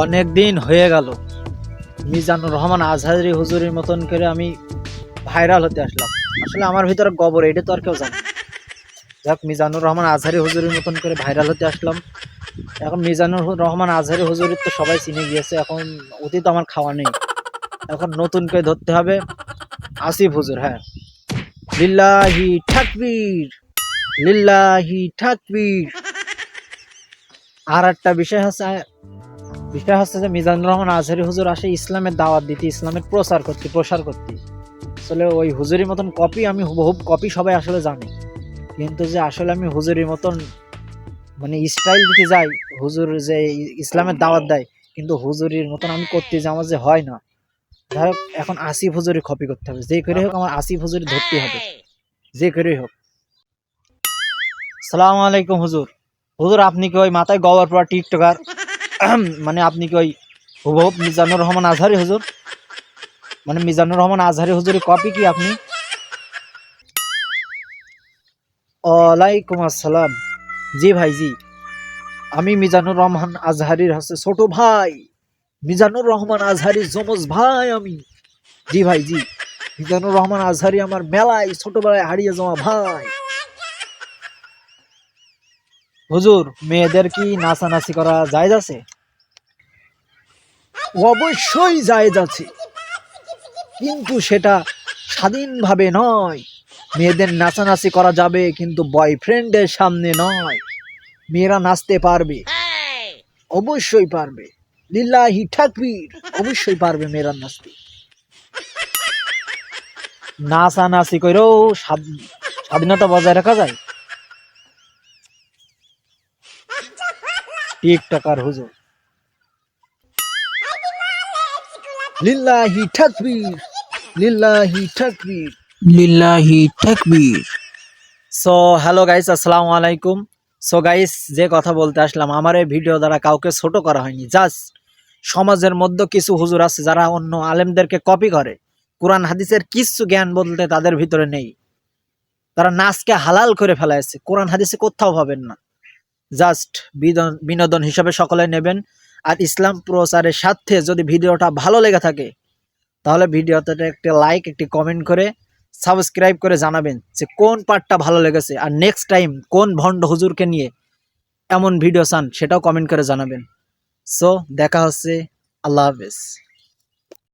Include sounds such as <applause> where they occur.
অনেক দিন হয়ে গেল। মিজানুর রহমান আজহারি হুজুরের মতন করে আমি ভাইরাল হতে আসলাম। আসলে আমার ভিতরে গবর, এটা তো আর কেউ জানে যাক, মিজানুর রহমান আজহারি হুজুরের মতন করে ভাইরাল হতে আসলাম। এখন মিজানুর রহমান আজহারি হুজুরের তো সবাই চিনে গিয়েছে, এখন অতি তো আমার খাওয়া নেই। এখন নতুন করে ধরতে হবে আসিফ হুজুর হ্যাঁ। লিল্লাহি ঠাকবীর লিল্লাহি ঠাকবীর আর একটা বিষয় হচ্ছে বিষয় হচ্ছে যে মিজানুর রহমান আজহারি হুজুর আসে ইসলামের দাওয়াত দিতে, ইসলামের প্রচার করতে, প্রসার করতে। আসলে ওই হুজুরির মতন কপি আমি হুবহুব কপি সবাই আসলে জানে। কিন্তু যে আসলে আমি হুজুরির মতন মানে স্টাইল দিতে যাই, হুজুর যে ইসলামের দাওয়াত দেয়, কিন্তু হুজুরির মতন আমি করতে যে আমার যে হয় না। যাই এখন আসিফ হুজুরি কপি করতে হবে। যে করে হোক আমার আসিফ হুজুরি ধরতে হবে। যে করেই হোক। সালাম আলাইকুম হুজুর। হুজুর, আপনি কি ওই মাথায় গবর পড়া টিকটকার? <clears throat> মানে আপনি কি ওই হুবহুব মিজানুর রহমান আজহারি হুজুর? মানে মিজানুর রহমান আজহারি হুজুরের কপি কি আপনি? ওয়ালাইকুম আসসালাম। জি ভাই, জি। আমি মিজানুর রহমান আজহারির হচ্ছে ছোট ভাই। মিজানুর রহমান আজহারির যমজ ভাই আমি। জি ভাই, জি। মিজানুর রহমান আজহারি আমার মেলায় ছোটবেলায় হারিয়ে যাওয়া ভাই। হুজুর, মেয়েদের কি নাচানাচি করা জায়েজ আছে? অবশ্যই জায়েজ আছে। কিন্তু সেটা স্বাধীনভাবে নয়। মেয়েদের নাচানাচি করা যাবে কিন্তু বয়ফ্রেন্ডের সামনে নয়। মেয়েরা নাচতে পারবে। অবশ্যই পারবে। লীলা লিল্লাহি ঠাকবীর অবশ্যই পারবে মেয়েরা নাচতে। নাচানাচি করেও স্বাধীনতা বজায় রাখা যায়? টিকটকার হুজুর। লিল্লাহি ঠাকবীর লিল্লাহি ঠাকবীর লিল্লাহি তাকবীর। সো হ্যালো গাইস আসসালামু আলাইকুম। সো গাইস যে কথা বলতে আসলাম আমার এই ভিডিও দ্বারা কাউকে ছোট করা হয়নি জাস্ট সমাজের মধ্যে কিছু হুজুর আছে যারা অন্য আলেমদেরকে কপি করে। কোরআন হাদিসের কিছু জ্ঞান বলতে তাদের ভিতরে নেই। তারা নাচকে হালাল করে ফেলাইছে। কোরআন হাদিসে কোথাও পাবেন না। জাস্ট বিনোদন হিসাবে সকলে নেবেন। আর ইসলাম প্রচারের সাথে যদি ভিডিওটা ভালো লেগে থাকে, তাহলে ভিডিওতে একটি লাইক একটি কমেন্ট করে সাবস্ক্রাইব করে জানাবেন যে কোন পার্টটা ভালো লেগেছে আর নেক্সট টাইম কোন ভণ্ড হুজুরকে নিয়ে এমন ভিডিও চান সেটাও কমেন্ট করে জানাবেন। সো দেখা হচ্ছে। আল্লাহ হাফেজ।